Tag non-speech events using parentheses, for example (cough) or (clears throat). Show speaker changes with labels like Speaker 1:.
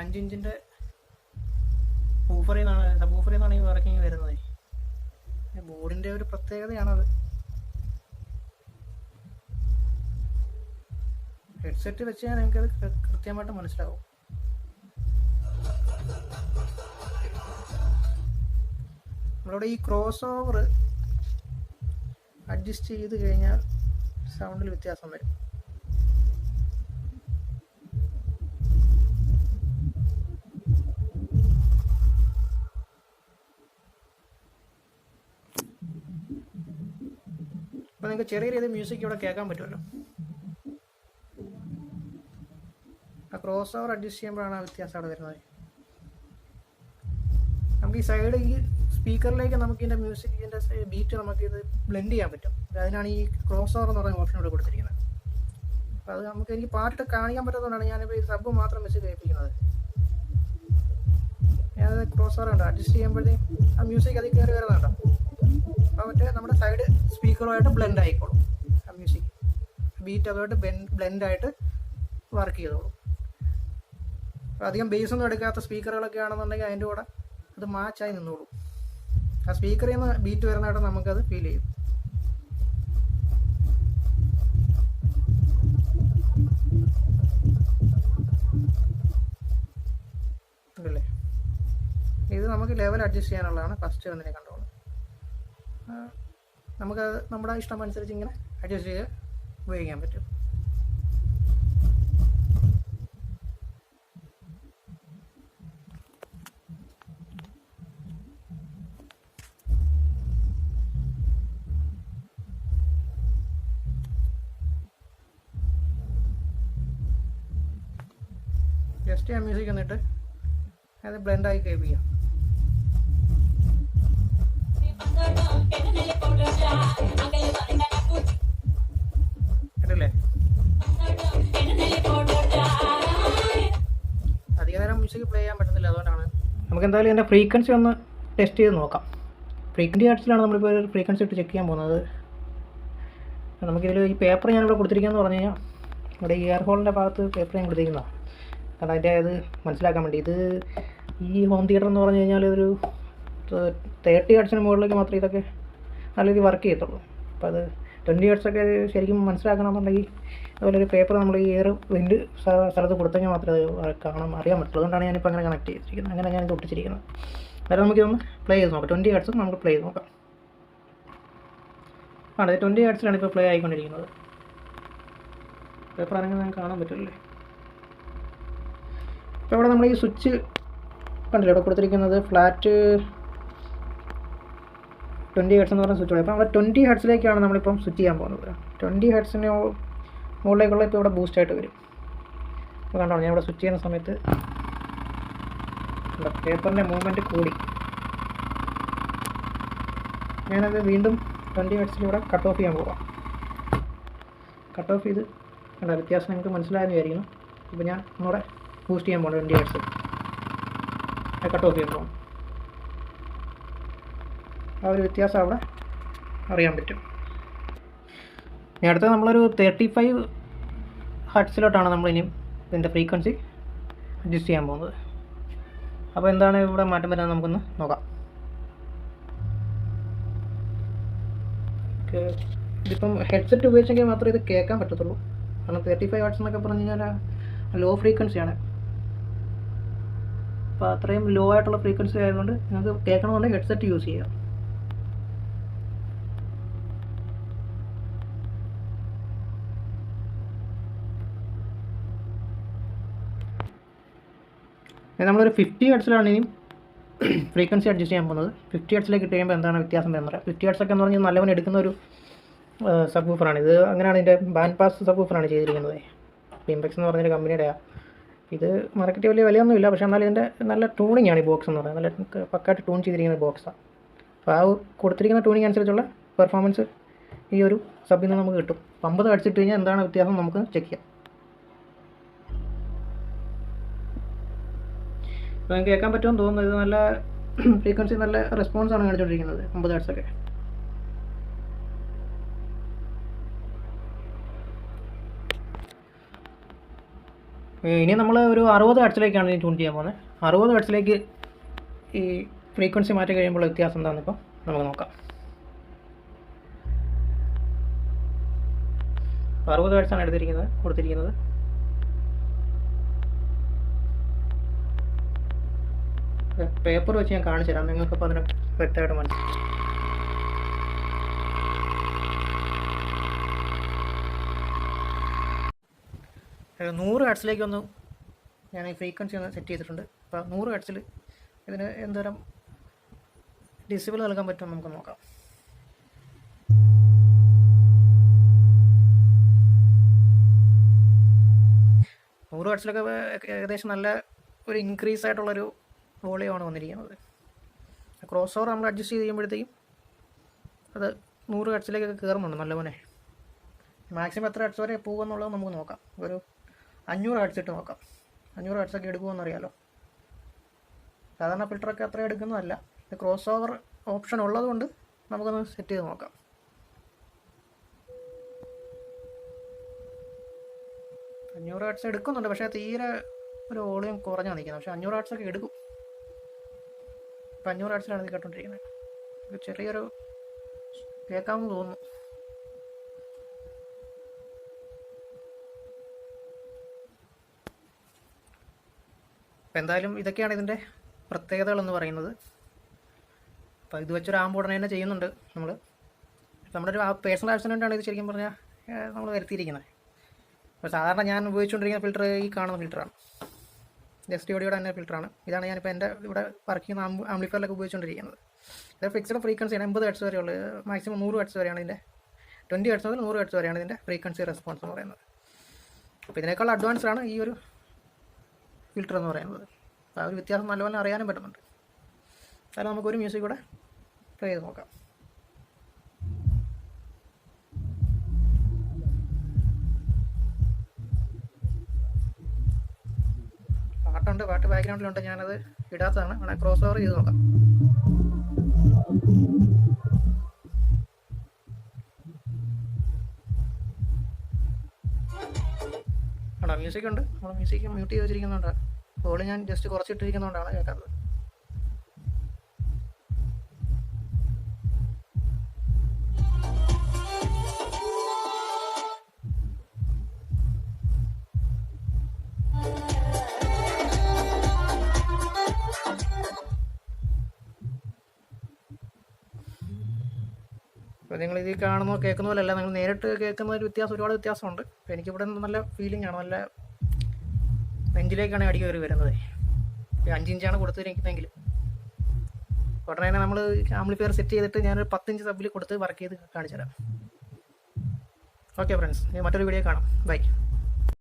Speaker 1: അഞ്ച് ഇഞ്ചിന്റെ ഊഫറിൽ നിന്നാണ് സബ് നിന്നാണ് ഈ വർക്കിംഗ് വരുന്നത് ബോർഡിന്റെ ഒരു പ്രത്യേകതയാണത്. ഹെഡ്സെറ്റ് വെച്ച് കഴിഞ്ഞാൽ നിങ്ങൾക്കത് കൃത്യമായിട്ട് മനസ്സിലാവും. നമ്മളിവിടെ ഈ ക്രോസ് ഓവർ അഡ്ജസ്റ്റ് ചെയ്ത് കഴിഞ്ഞാൽ സൗണ്ടിൽ വ്യത്യാസം വരും. നിങ്ങൾക്ക് ചെറിയ രീതിയിൽ മ്യൂസിക് ഇവിടെ കേൾക്കാൻ പറ്റുമല്ലോ. ആ ക്രോസ് ഓവർ അഡ്ജസ്റ്റ് ചെയ്യുമ്പോഴാണ് ആ വ്യത്യാസം അവിടെ വരുന്നത്. നമുക്ക് ഈ സൈഡ് ഈ സ്പീക്കറിലേക്ക് നമുക്ക് ഇതിന്റെ മ്യൂസിക് ഇതിന്റെ ബീറ്റ് നമുക്ക് ഇത് ബ്ലെൻഡ് ചെയ്യാൻ പറ്റും. അതിനാണ് ഈ ക്രോസ് ഓവർ എന്ന് പറയുന്ന ഓപ്ഷൻ ഇവിടെ കൊടുത്തിരിക്കുന്നത്. അപ്പോൾ അത് നമുക്ക് എനിക്ക് പാട്ട് കാണിക്കാൻ പറ്റാത്തതുകൊണ്ടാണ് ഞാനിപ്പോൾ ഈ സബ് മാത്രം വെച്ച് കേൾപ്പിക്കുന്നത്. ഞാനത് ക്രോസ് ഓവർ ഉണ്ട് അഡ്ജസ്റ്റ് ചെയ്യുമ്പോഴത്തേക്കും ആ മ്യൂസിക് അതിൽ കയറി വരുന്നുണ്ടോ? അപ്പോൾ മറ്റേ നമ്മുടെ സൈഡ് സ്പീക്കറുമായിട്ട് ബ്ലെൻഡ് ആയിക്കോളും. ആ മ്യൂസിക് ബീറ്റ് അതുമായിട്ട് ബ്ലെൻഡ് ആയിട്ട് വർക്ക് ചെയ്തോളും. അധികം ബേസ് ഒന്നും എടുക്കാത്ത സ്പീക്കറുകളൊക്കെ ആണെന്നുണ്ടെങ്കിൽ അതിന്റെ കൂടെ അത് മാച്ചായി നിന്നോളും. ആ സ്പീക്കറിൽ നിന്ന് ബീറ്റ് വരുന്നതായിട്ട് നമുക്കത് ഫീൽ ചെയ്യും. ഇത് നമുക്ക് ലെവൽ അഡ്ജസ്റ്റ് ചെയ്യാനുള്ളതാണ് ഫസ്റ്റ് വന്നിനെ കൺട്രോൾ നമുക്കത് നമ്മുടെ ഇഷ്ടം അനുസരിച്ച് ഇങ്ങനെ അഡ്ജസ്റ്റ് ചെയ്ത് ഉപയോഗിക്കാൻ പറ്റും. ജസ്റ്റ് ആ മ്യൂസിക് എന്നിട്ട് അത് ബ്ലെൻഡായി കേൾപ്പിക്കാം. നമുക്ക് എന്തായാലും ഇതിന്റെ ഫ്രീക്വൻസി ഒന്ന് ടെസ്റ്റ് ചെയ്ത് നോക്കാം. ഫ്രീക്വൻസി ആർട്സിലാണ് നമ്മളിപ്പോൾ ഫ്രീക്വൻസി ഇട്ട് ചെക്ക് ചെയ്യാൻ പോകുന്നത്. നമുക്കിതിൽ ഈ പേപ്പർ ഞാനിവിടെ കൊടുത്തിരിക്കുകയെന്ന് പറഞ്ഞു കഴിഞ്ഞാൽ ഇവിടെ ഈ ഇയർഹോളിന്റെ ഭാഗത്ത് പേപ്പർ ഞാൻ കൊടുത്തിരിക്കുന്നതാണ് കാരണം അതിന്റെ അത് മനസ്സിലാക്കാൻ വേണ്ടി. ഇത് ഈ ഹോം തിയേറ്റർ എന്ന് പറഞ്ഞു കഴിഞ്ഞാൽ ഒരു തേർട്ടി ഹെഡ്സിന് മുകളിലേക്ക് മാത്രമേ ഇതൊക്കെ നല്ല രീതിയിൽ വർക്ക് ചെയ്യത്തുള്ളൂ. അപ്പോൾ അത് ട്വന്റി ഹെഡ്സൊക്കെ ശരിക്കും മനസ്സിലാക്കണമെന്നുണ്ടെങ്കിൽ അതുപോലെ ഒരു പേപ്പർ നമ്മൾ ഈ എയർ വെന്റ് സ്ഥലത്ത് കൊടുത്തെങ്കിൽ മാത്രമേ അത് കാണാൻ അറിയാൻ പറ്റുള്ളൂ. അതുകൊണ്ടാണ് ഞാനിപ്പോൾ അങ്ങനെ കണക്ട് ചെയ്തിരിക്കുന്നത്. അങ്ങനെ ഞാൻ ഒട്ടിച്ചിരിക്കുന്നത്. അതായത് നമുക്കിതൊന്ന് പ്ലേ ചെയ്ത് നോക്കാം. ട്വന്റി ഹെഡ്സ് നമുക്ക് പ്ലേ ചെയ്ത് നോക്കാം. ആണ്? ട്വന്റി ഹെഡ്സിലാണ് ഇപ്പോൾ പ്ലേ ആയിക്കൊണ്ടിരിക്കുന്നത്. പേപ്പർ ആണെങ്കിൽ നമുക്ക് കാണാൻ പറ്റില്ലേ ഇപ്പോൾ ഇവിടെ നമ്മൾ ഈ സ്വിച്ച് കണ്ടില്ലേ? ഇവിടെ കൊടുത്തിരിക്കുന്നത് ഫ്ലാറ്റ് ട്വന്റി ഹെഡ്സ് എന്ന് പറഞ്ഞ സ്വിച്ച് അപ്പോൾ അവിടെ ട്വന്റി ഹെഡ്സിലേക്കാണ് നമ്മളിപ്പം സ്വിച്ച് ചെയ്യാൻ പോകുന്നത്. ട്വന്റി ഹെഡ്സിന് മുകളിലേക്കുള്ള ഇപ്പോൾ ഇവിടെ ബൂസ്റ്റ് ആയിട്ട് വരും. അപ്പോൾ കണ്ടോ ഞാൻ ഇവിടെ സ്വിച്ച് ചെയ്യുന്ന സമയത്ത് പേപ്പറിന്റെ മൂവ്മെന്റ് കൂടി. ഞാനത് വീണ്ടും ട്വന്റി ഹെഡ്സിലൂടെ കട്ട് ഓഫ് ചെയ്യാൻ പോവാം. കട്ട് ഓഫ് ചെയ്ത് കണ്ട വ്യത്യാസം നിങ്ങൾക്ക് മനസ്സിലായെന്ന് വിചാരിക്കുന്നു. ഇപ്പോൾ ഞാൻ ഒന്നുകൂടെ ബൂസ്റ്റ് ചെയ്യാൻ പോകണം ട്വന്റി ഹെഡ്സ് കട്ട് ഓഫ് ചെയ്യാൻ പോകണം ആ ഒരു വ്യത്യാസം അവിടെ അറിയാൻ പറ്റും. ഇനി അടുത്ത നമ്മളൊരു തേർട്ടി ഫൈവ് ഹട്ട്സിലോട്ടാണ് നമ്മളിനിയും ഇതിന്റെ ഫ്രീക്വൻസി അഡ്ജസ്റ്റ് ചെയ്യാൻ പോകുന്നത്. അപ്പോൾ എന്താണ് ഇവിടെ മാറ്റം വരുന്നത് നമുക്കൊന്ന് നോക്കാം. ഇതിപ്പം ഹെഡ്സെറ്റ് ഉപയോഗിച്ചെങ്കിൽ മാത്രമേ ഇത് കേൾക്കാൻ പറ്റത്തുള്ളൂ. കാരണം തേർട്ടി ഫൈവ് വാട്ട്സ് എന്നൊക്കെ പറഞ്ഞു കഴിഞ്ഞാൽ ലോ ഫ്രീക്വൻസിയാണ് അപ്പോൾ അത്രയും ലോ ആയിട്ടുള്ള ഫ്രീക്വൻസി ആയതുകൊണ്ട് നിങ്ങൾക്ക് കേൾക്കണമെന്നുണ്ടെങ്കിൽ ഹെഡ്സെറ്റ് യൂസ് ചെയ്യാം. നമ്മളൊരു ഫിഫ്റ്റി ഹെഡ്സിലാണ് ഇനി ഫ്രീക്വൻസി അഡ്ജസ്റ്റ് ചെയ്യാൻ പോകുന്നത്. ഫിഫ്റ്റി ഹെഡ്സിലേക്ക് ഇട്ട് കഴിയുമ്പോൾ എന്താണ് വ്യത്യാസം എന്ന് പറയാം. ഫിഫ്റ്റി ഹെഡ്സ് ഒക്കെ എന്ന് പറഞ്ഞാൽ നല്ലവൻ എടുക്കുന്ന ഒരു സബ് ഊഫറാണ് ഇത് അങ്ങനെയാണ് ഇതിന്റെ ബാൻഡ് പാസ് സബ് ഊഫറാണ് ചെയ്തിരിക്കുന്നത് ബിംബെക്സ് എന്ന് പറഞ്ഞൊരു കമ്പനിയുടെയാണ് ഇത് മാർക്കറ്റ് വലിയ വിലയൊന്നുമില്ല. പക്ഷേ എന്നാൽ ഇതിന്റെ നല്ല ട്യൂണിംഗ് ആണ് ഈ ബോക്സ് എന്ന് പറയുന്നത്. നല്ല പക്കായിട്ട് ട്യൂൺ ചെയ്തിരിക്കുന്ന ബോക്സാണ് അപ്പോൾ ആ കൊടുത്തിരിക്കുന്ന ട്യൂണിംഗ് അനുസരിച്ചുള്ള പെർഫോമൻസ് ഈ ഒരു സബിൽ നിന്ന് നമുക്ക് കിട്ടും. അമ്പത് അടിച്ചിട്ട് കഴിഞ്ഞാൽ എന്താണ് വ്യത്യാസം നമുക്ക് ചെക്ക് ചെയ്യാം. നിങ്ങൾക്ക് കേൾക്കാൻ പറ്റുമെന്ന് തോന്നുന്നു. ഇത് നല്ല (clears throat) ഫ്രീക്വൻസി നല്ല റെസ്പോൺസ് ആണ് കാണിച്ചുകൊണ്ടിരിക്കുന്നത് അമ്പത് ഹെഡ്സൊക്കെ ഇനി നമ്മൾ ഒരു അറുപത് ഹെഡ്സിലേക്കാണ് ഇനി ട്യൂൺ ചെയ്യാൻ പോകുന്നത് അറുപത് ഹെഡ്സിലേക്ക് ഈ ഫ്രീക്വൻസി മാറ്റി കഴിയുമ്പോൾ വ്യത്യാസം എന്താണെന്ന് ഇപ്പോൾ നമുക്ക് നോക്കാം. അറുപത് ഹെഡ്സാണ് എടുത്തിരിക്കുന്നത് കൊടുത്തിരിക്കുന്നത്. പേപ്പർ വെച്ച് ഞാൻ കാണിച്ചു തരാം നിങ്ങൾക്കിപ്പോൾ അതിനെ വ്യക്തമായിട്ട് മനസ്സിലാവും നൂറ് ഹെഡ്സിലേക്ക് ഒന്ന് ഞാൻ ഈ ഫ്രീക്വൻസി ഒന്ന് സെറ്റ് ചെയ്തിട്ടുണ്ട്. അപ്പോൾ നൂറ് ഹെഡ്സിൽ ഇതിന് എന്തോരം ഡിസിബിൾ നൽകാൻ പറ്റും നമുക്ക് നോക്കാം. നൂറ് ഹെഡ്സിലൊക്കെ ഏകദേശം നല്ല ഒരു ഇൻക്രീസ് ആയിട്ടുള്ളൊരു വോളിയമാണ് വന്നിരിക്കുന്നത്. ക്രോസ് ഓവർ നമ്മൾ അഡ്ജസ്റ്റ് ചെയ്ത് ചെയ്യുമ്പോഴത്തേക്കും അത് നൂറ് ഹെഡ്സിലേക്കൊക്കെ കയറുന്നുണ്ട് നല്ലപോലെ. മാക്സിമം എത്ര ഹെഡ്സ് വരെ പോകുമെന്നുള്ളത് നമുക്ക് നോക്കാം. ഒരു അഞ്ഞൂറ് ഹെഡ്സ് ഇട്ട് നോക്കാം. അഞ്ഞൂറ് ഹെഡ്സ് ഒക്കെ എടുക്കുമെന്ന് അറിയാലോ സാധാരണ ഫിൽറ്ററൊക്കെ അത്ര എടുക്കുന്നതല്ല. ക്രോസ് ഓവർ ഓപ്ഷൻ ഉള്ളതുകൊണ്ട് നമുക്കൊന്ന് സെറ്റ് ചെയ്ത് നോക്കാം. അഞ്ഞൂറ് ഹെഡ്സ് എടുക്കുന്നുണ്ട് പക്ഷേ തീരെ ഒരു വോളിയം കുറഞ്ഞാണ് നിൽക്കുന്നത് പക്ഷേ അഞ്ഞൂറ് ഹെഡ്സ് ഒക്കെ എടുക്കും. ഇപ്പം അഞ്ഞൂറ് ഹെഡ്സിലാണ് ഇത് കേട്ടോണ്ടിരിക്കുന്നത്. ചെറിയൊരു കേൾക്കാമെന്ന് തോന്നുന്നു. അപ്പം എന്തായാലും ഇതൊക്കെയാണ് ഇതിന്റെ പ്രത്യേകതകളെന്ന് പറയുന്നത്. അപ്പോൾ ഇത് വെച്ചൊരു ആമ്പ് ഉടനെ തന്നെ ചെയ്യുന്നുണ്ട് നമ്മൾ നമ്മുടെ ഒരു പേഴ്സണൽ ആക്സിഡന്റാണ് ഇത് ശരിക്കും പറഞ്ഞാൽ നമ്മൾ വരുത്തിയിരിക്കുന്നത്. അപ്പോൾ സാധാരണ ഞാൻ ഉപയോഗിച്ചുകൊണ്ടിരിക്കുന്ന ഫിൽറ്റർ ഈ കാണുന്ന ഫിൽറ്ററാണ് ജസ്റ്റ് ഓഡിയോയുടെ തന്നെ ഫിൽറ്ററാണ് ഇതാണ് ഞാനിപ്പോൾ എന്റെ ഇവിടെ വർക്ക് ചെയ്യുന്ന ആംബ്ലിഫയറിലൊക്കെ ഉപയോഗിച്ചുകൊണ്ടിരിക്കുന്നത് ഇത് ഫിക്സഡ് ഫ്രീക്വൻസിയാണ് എൺപത് ഹെഡ്സ് വരെയുള്ളൂ മാക്സിമം നൂറ് ഹെഡ്സ് വരെയാണ് ഇതിന്റെ ട്വന്റി ഹെഡ്സ് മുതൽ നൂറ് ഹെഡ്സ് വരെയാണ് ഇതിന്റെ ഫ്രീക്വൻസി റെസ്പോൺസ് എന്ന് പറയുന്നത്. അപ്പോൾ ഇതിനേക്കാൾ അഡ്വാൻസ്ഡ് ആണ് ഈ ഒരു ഫിൽറ്റർ എന്ന് പറയുന്നത്. അപ്പോൾ ആ ഒരു വ്യത്യാസം നല്ലപോലെ അറിയാനും പറ്റുന്നുണ്ട്. അതായത് നമുക്കൊരു മ്യൂസിക് കൂടെ പ്ലേ ചെയ്ത് നോക്കാം. പാട്ടുണ്ട് പാട്ട് ബാക്ക്ഗ്രൗണ്ടിലുണ്ട് ഞാനത് ഇടാത്തതാണ്. വേണമെങ്കിൽ ക്രോസ് ഓവർ ചെയ്ത് നോക്കാം. ആണോ? മ്യൂസിക് ഉണ്ട്. നമ്മൾ മ്യൂസിക് മ്യൂട്ട് ചെയ്ത് വെച്ചിരിക്കുന്നുണ്ട്. കോൾ ഞാൻ ജസ്റ്റ് കുറച്ചിട്ടിരിക്കുന്നതുകൊണ്ടാണ് കേൾക്കാത്തത്. അപ്പോൾ നിങ്ങൾ ഇതിൽ കാണുന്നോ കേൾക്കുന്ന പോലെയല്ല നിങ്ങൾ നേരിട്ട് കേൾക്കുന്ന ഒരു വ്യത്യാസം ഒരുപാട് വ്യത്യാസമുണ്ട്. അപ്പോൾ എനിക്കിവിടെ നല്ല ഫീലിംഗ് ആണ് നല്ല നെഞ്ചിലേക്കാണ് അടി കയറി വരുന്നത്. ഒരു അഞ്ചിഞ്ചാണ് കൊടുത്തിരിക്കുന്നതെങ്കിൽ ഉടനെ തന്നെ നമ്മൾ ആംപ്ലിഫയർ സെറ്റ് ചെയ്തിട്ട് ഞാനൊരു പത്തിഞ്ച് സബിൽ കൊടുത്ത് വർക്ക് ചെയ്ത് കാണിച്ചു തരാം ഓക്കെ ഫ്രണ്ട്സ് ഇനി മറ്റൊരു വീഡിയോ കാണാം. ബൈ